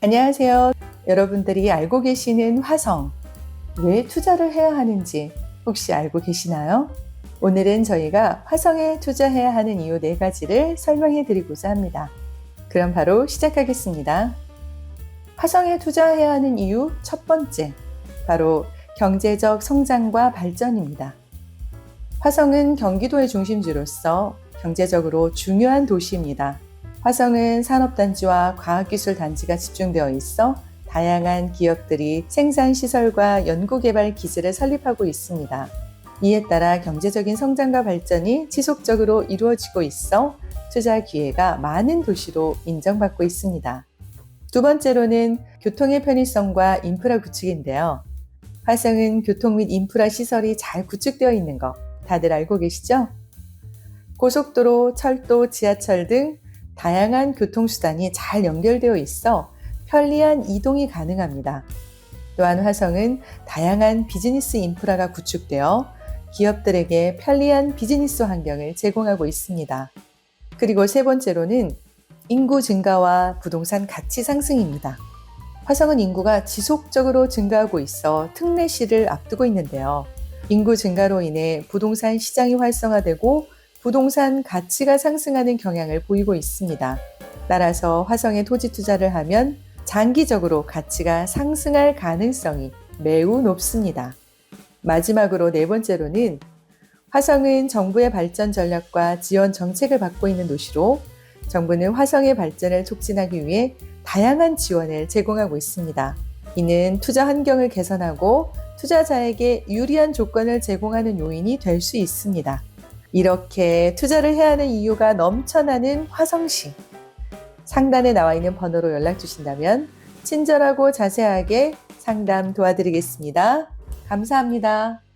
안녕하세요. 여러분들이 알고 계시는 화성. 왜 투자를 해야 하는지 혹시 알고 계시나요? 오늘은 저희가 화성에 투자해야 하는 이유 네 가지를 설명해 드리고자 합니다. 그럼 바로 시작하겠습니다. 화성에 투자해야 하는 이유 첫 번째. 바로 경제적 성장과 발전입니다. 화성은 경기도의 중심지로서 경제적으로 중요한 도시입니다. 화성은 산업단지와 과학기술단지가 집중되어 있어 다양한 기업들이 생산시설과 연구개발 기지를 설립하고 있습니다. 이에 따라 경제적인 성장과 발전이 지속적으로 이루어지고 있어 투자 기회가 많은 도시로 인정받고 있습니다. 두 번째로는 교통의 편의성과 인프라 구축인데요. 화성은 교통 및 인프라 시설이 잘 구축되어 있는 거 다들 알고 계시죠? 고속도로, 철도, 지하철 등 다양한 교통수단이 잘 연결되어 있어 편리한 이동이 가능합니다. 또한 화성은 다양한 비즈니스 인프라가 구축되어 기업들에게 편리한 비즈니스 환경을 제공하고 있습니다. 그리고 세 번째로는 인구 증가와 부동산 가치 상승입니다. 화성은 인구가 지속적으로 증가하고 있어 특례시를 앞두고 있는데요. 인구 증가로 인해 부동산 시장이 활성화되고 부동산 가치가 상승하는 경향을 보이고 있습니다. 따라서 화성에 토지 투자를 하면 장기적으로 가치가 상승할 가능성이 매우 높습니다. 마지막으로 네 번째로는 화성은 정부의 발전 전략과 지원 정책을 받고 있는 도시로 정부는 화성의 발전을 촉진하기 위해 다양한 지원을 제공하고 있습니다. 이는 투자 환경을 개선하고 투자자에게 유리한 조건을 제공하는 요인이 될 수 있습니다. 이렇게 투자를 해야 하는 이유가 넘쳐나는 화성시. 상단에 나와 있는 번호로 연락 주신다면 친절하고 자세하게 상담 도와드리겠습니다. 감사합니다.